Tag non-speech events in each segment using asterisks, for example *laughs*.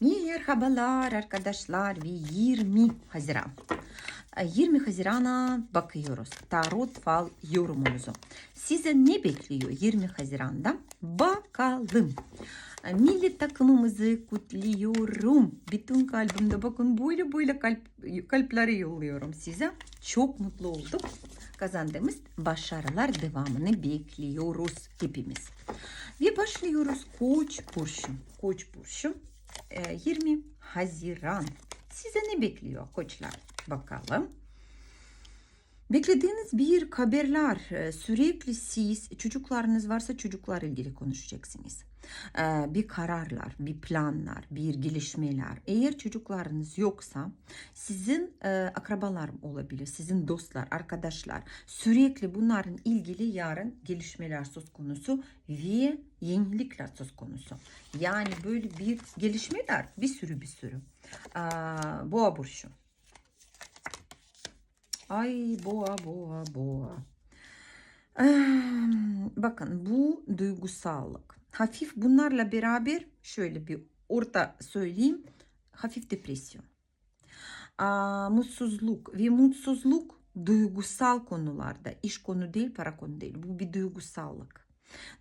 Merhabalar arkadaşlar ve 20 Haziran. E, 20 Haziran'a bakıyoruz. Tarot fal yorumunuzu. Size ne bekliyor 20 Haziran'da? Bakalım. E, Milli takımımızı kutluyorum. Bütün kalbimde bakın böyle böyle kalp, kalpleri yolluyorum size. Çok mutlu olduk. Kazandığımız başarılar devamını bekliyoruz hepimiz. Ve başlıyoruz Koç burcu. Koç burcu 20 Haziran. Size ne bekliyor koçlar? Bakalım. Beklediğiniz bir haberler e, sürekli siz çocuklarınız varsa çocuklar ilgili konuşacaksınız. E, Bir kararlar, bir planlar, bir gelişmeler. Eğer çocuklarınız yoksa sizin e, akrabalar olabilir, sizin dostlar, arkadaşlar sürekli bunların ilgili yarın gelişmeler söz konusu ve yenilikler söz konusu. Yani böyle bir gelişmeler bir sürü bir sürü. Aa, Boğa burcu. Ay boğa boğa boğa. Eee, bakın bu duygusallık. Hafif bunlarla beraber şöyle bir orta söyleyeyim. Hafif depresyon. Aa, mutsuzluk ve mutsuzluk duygusal konularda. iş konu değil, para konu değil. Bu bir duygusallık.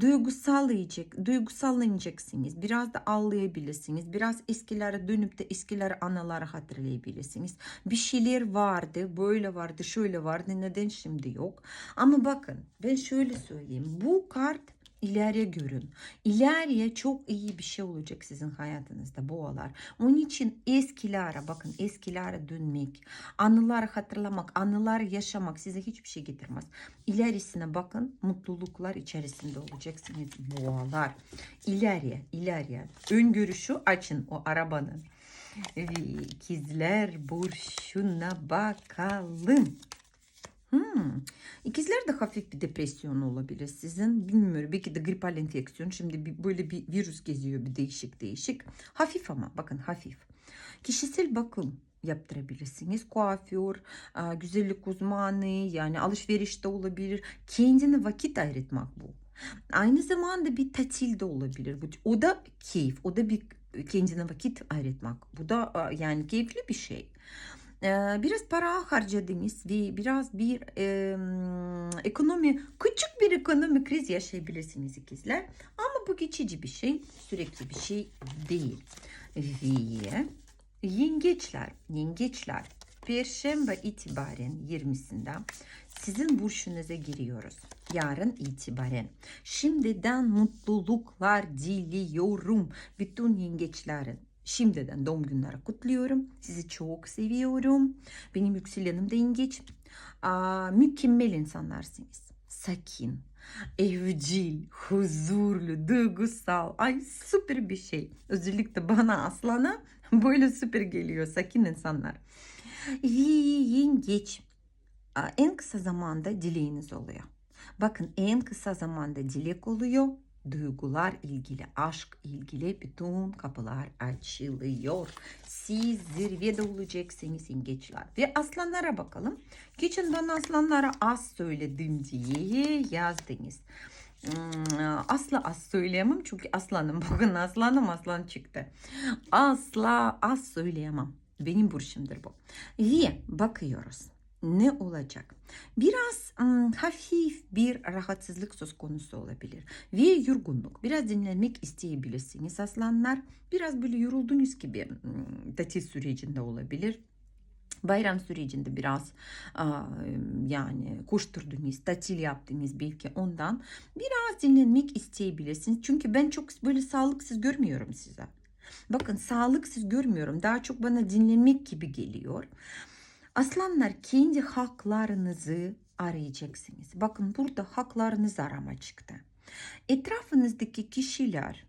Duygusallayacak, duygusallanacaksınız. Biraz da ağlayabilirsiniz. Biraz eskilere dönüp de eskileri anıları hatırlayabilirsiniz. Bir şeyler vardı, böyle vardı, şöyle vardı. Neden şimdi yok? Ama bakın ben şöyle söyleyeyim. Bu kart ileriye görün. İleriye çok iyi bir şey olacak sizin hayatınızda boğalar. Onun için eskilere bakın eskilere dönmek, anıları hatırlamak, anıları yaşamak size hiçbir şey getirmez. İlerisine bakın mutluluklar içerisinde olacaksınız boğalar. İleriye, ileriye. Ön görüşü açın o arabanın. Ve ikizler burçuna bakalım. Hmm. İkizler de hafif bir depresyon olabilir sizin. Bilmiyorum belki de gripal enfeksiyon. Şimdi bir, böyle bir virüs geziyor bir değişik değişik. Hafif ama bakın hafif. Kişisel bakım yaptırabilirsiniz. Kuaför, e, güzellik uzmanı yani alışverişte olabilir. Kendine vakit ayırtmak bu. Aynı zamanda bir tatil de olabilir. O da keyif. O da bir kendine vakit ayırtmak. Bu da e, yani keyifli bir şey. Biraz para harcadınız ve biraz bir e, ekonomi, küçük bir ekonomi kriz yaşayabilirsiniz ikizler. Ama bu geçici bir şey, sürekli bir şey değil. Ve yengeçler, yengeçler Perşembe itibaren 20'sinde sizin burçunuza giriyoruz. Yarın itibaren. Şimdiden mutluluklar diliyorum bütün yengeçlerin. Şimdiden doğum günleri kutluyorum. Sizi çok seviyorum. Benim yükselenim de yengeç. Mükemmel insanlarsınız. Sakin, evcil, huzurlu, duygusal. Ay süper bir şey. Özellikle bana aslana *laughs* böyle süper geliyor sakin insanlar. Yengeç en kısa zamanda dileğiniz oluyor. Bakın en kısa zamanda dilek oluyor duygular ilgili, aşk ilgili bütün kapılar açılıyor. Siz zirvede olacaksınız yengeçler. Ve aslanlara bakalım. Geçen ben aslanlara az söyledim diye yazdınız. Hmm, Asla az söyleyemem çünkü aslanım. *laughs* Bugün aslanım aslan çıktı. Asla az söyleyemem. Benim burçumdur bu. Ve bakıyoruz ne olacak? Biraz ım, hafif bir rahatsızlık söz konusu olabilir. Ve yorgunluk. Biraz dinlenmek isteyebilirsiniz aslanlar. Biraz böyle yoruldunuz gibi tatil sürecinde olabilir. Bayram sürecinde biraz aa, yani koşturdunuz, tatil yaptınız belki ondan. Biraz dinlenmek isteyebilirsiniz. Çünkü ben çok böyle sağlıksız görmüyorum size. Bakın sağlıksız görmüyorum. Daha çok bana dinlenmek gibi geliyor. Aslanlar kendi haklarınızı arayacaksınız. Bakın burada haklarınızı arama çıktı. Etrafınızdaki kişiler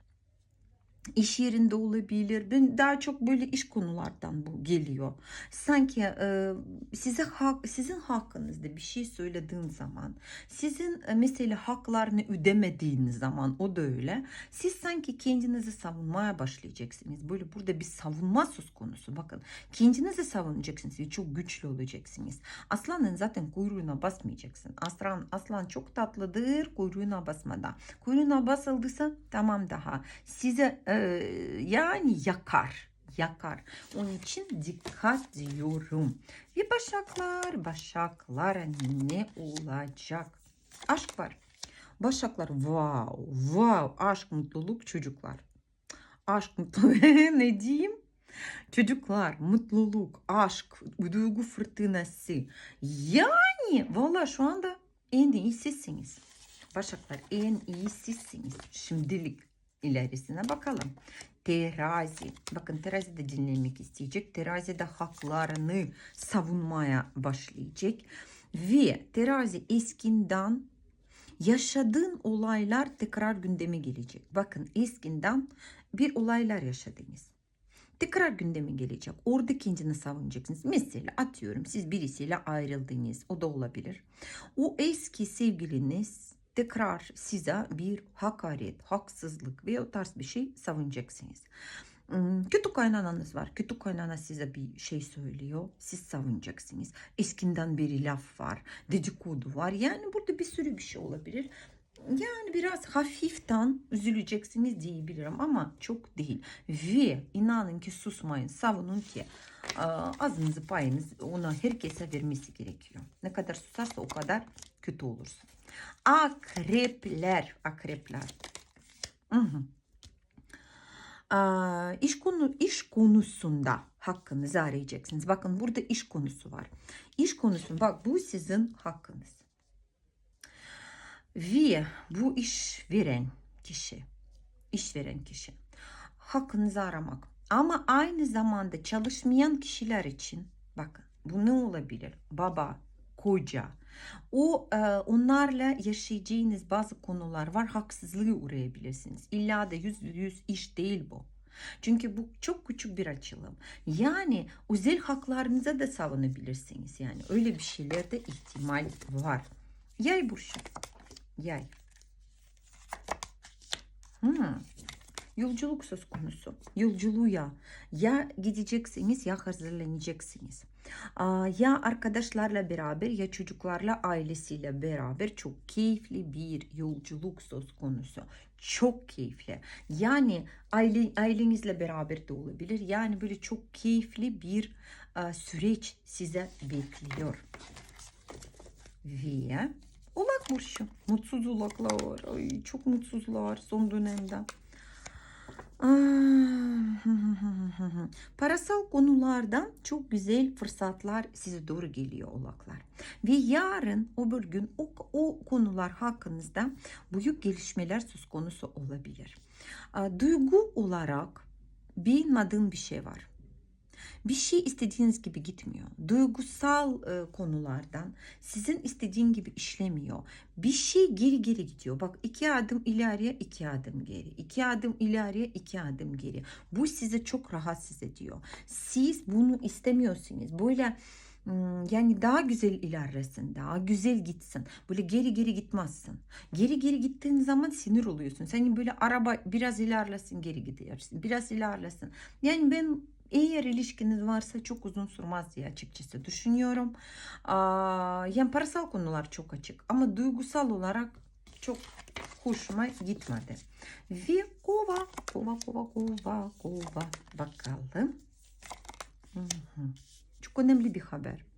iş yerinde olabilir. Ben daha çok böyle iş konulardan bu geliyor. Sanki e, size hak, sizin hakkınızda bir şey söylediğin zaman, sizin e, mesela haklarını ödemediğiniz zaman o da öyle. Siz sanki kendinizi savunmaya başlayacaksınız. Böyle burada bir savunma söz konusu. Bakın kendinizi savunacaksınız ve çok güçlü olacaksınız. Aslanın zaten kuyruğuna basmayacaksın. Aslan, aslan çok tatlıdır kuyruğuna basmadan. Kuyruğuna basıldıysa tamam daha. Size e, yani yakar. yakar. Onun için dikkat diyorum. Ve başaklar, başaklar ne olacak? Aşk var. Başaklar wow, wow, aşk, mutluluk, çocuklar. Aşk, mutluluk, *laughs* ne diyeyim? Çocuklar, mutluluk, aşk, duygu fırtınası. Yani valla şu anda en iyisisiniz. Başaklar en iyisisiniz. Şimdilik ilerisine bakalım. Terazi. Bakın terazi de dinlemek isteyecek. Terazi de haklarını savunmaya başlayacak. Ve terazi eskinden yaşadığın olaylar tekrar gündeme gelecek. Bakın eskinden bir olaylar yaşadınız tekrar gündeme gelecek. Orada kendini savunacaksınız. Mesela atıyorum siz birisiyle ayrıldınız. O da olabilir. O eski sevgiliniz tekrar size bir hakaret, haksızlık ve o tarz bir şey savunacaksınız. Hmm, Kötü kaynananız var. Kötü kaynana size bir şey söylüyor. Siz savunacaksınız. Eskinden beri laf var. Dedikodu var. Yani burada bir sürü bir şey olabilir. Yani biraz hafiften üzüleceksiniz diyebilirim ama çok değil. Ve inanın ki susmayın, savunun ki azınızı payınız ona herkese vermesi gerekiyor. Ne kadar susarsa o kadar kötü olursun. Akrepler, akrepler. Hı hı. Aa, iş konu iş konusunda hakkınızı arayacaksınız. Bakın burada iş konusu var. İş konusu bak bu sizin hakkınız. Ve bu iş veren kişi, iş veren kişi hakkınızı aramak. Ama aynı zamanda çalışmayan kişiler için bakın bu ne olabilir? Baba, koca. O e, onlarla yaşayacağınız bazı konular var. Haksızlığı uğrayabilirsiniz. İlla da yüz yüz iş değil bu. Çünkü bu çok küçük bir açılım. Yani özel haklarınıza da savunabilirsiniz. Yani öyle bir şeylerde ihtimal var. Yay burcu. Yay. Hmm. Yolculuk söz konusu. Yolculuğa ya gideceksiniz ya hazırlanacaksınız. Ya arkadaşlarla beraber ya çocuklarla ailesiyle beraber çok keyifli bir yolculuk söz konusu. Çok keyifli. Yani aile, ailenizle beraber de olabilir. Yani böyle çok keyifli bir süreç size bekliyor. Ve Ulak burcu. Mutsuz ulaklar. Ay, çok mutsuzlar son dönemde. *laughs* Parasal konulardan çok güzel fırsatlar size doğru geliyor oğlaklar. Ve yarın öbür gün o, o konular hakkınızda büyük gelişmeler söz konusu olabilir. Duygu olarak bilmediğim bir şey var bir şey istediğiniz gibi gitmiyor. Duygusal e, konulardan sizin istediğin gibi işlemiyor. Bir şey geri geri gidiyor. Bak iki adım ileriye iki adım geri. iki adım ileriye iki adım geri. Bu sizi çok rahatsız ediyor. Siz bunu istemiyorsunuz. Böyle yani daha güzel ilerlesin, daha güzel gitsin. Böyle geri geri gitmezsin. Geri geri gittiğin zaman sinir oluyorsun. Senin böyle araba biraz ilerlesin geri gidiyorsun. Biraz ilerlesin. Yani ben eğer ilişkiniz varsa çok uzun sürmez diye açıkçası düşünüyorum. Aa, yani parasal konular çok açık ama duygusal olarak çok hoşuma gitmedi. Ve kova, kova, kova, kova, kova. Bakalım. Hı hı. Çok önemli bir haber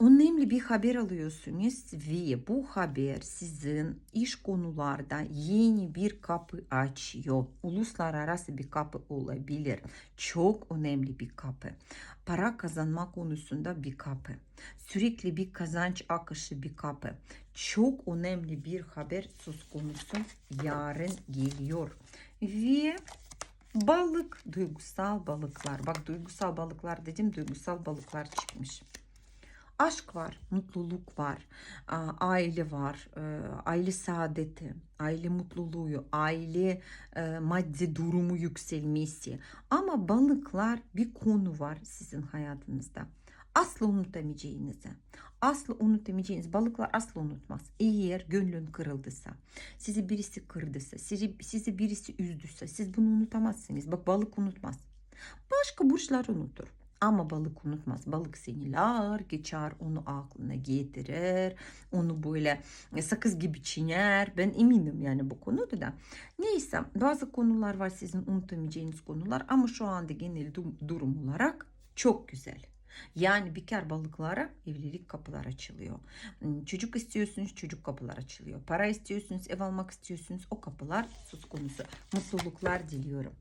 önemli bir haber alıyorsunuz ve bu haber sizin iş konularda yeni bir kapı açıyor. Uluslararası bir kapı olabilir. Çok önemli bir kapı. Para kazanma konusunda bir kapı. Sürekli bir kazanç akışı bir kapı. Çok önemli bir haber söz konusu yarın geliyor. Ve balık, duygusal balıklar. Bak duygusal balıklar dedim, duygusal balıklar çıkmış aşk var, mutluluk var, aile var, e, aile saadeti, aile mutluluğu, aile e, maddi durumu yükselmesi. Ama balıklar bir konu var sizin hayatınızda. Asla unutamayacağınızı. Asla unutamayacağınız balıklar asla unutmaz. Eğer gönlün kırıldıysa, sizi birisi kırdıysa, sizi, sizi birisi üzdüyse siz bunu unutamazsınız. Bak balık unutmaz. Başka burçlar unutur. Ama balık unutmaz. Balık seniler geçer, onu aklına getirir. Onu böyle e, sakız gibi çiğner. Ben eminim yani bu konuda da. Neyse bazı konular var sizin unutamayacağınız konular ama şu anda genel du- durum olarak çok güzel. Yani bekar balıklara evlilik kapılar açılıyor. Hmm, Çocuk istiyorsunuz çocuk kapılar açılıyor. Para istiyorsunuz ev almak istiyorsunuz o kapılar söz konusu. Mutluluklar diliyorum.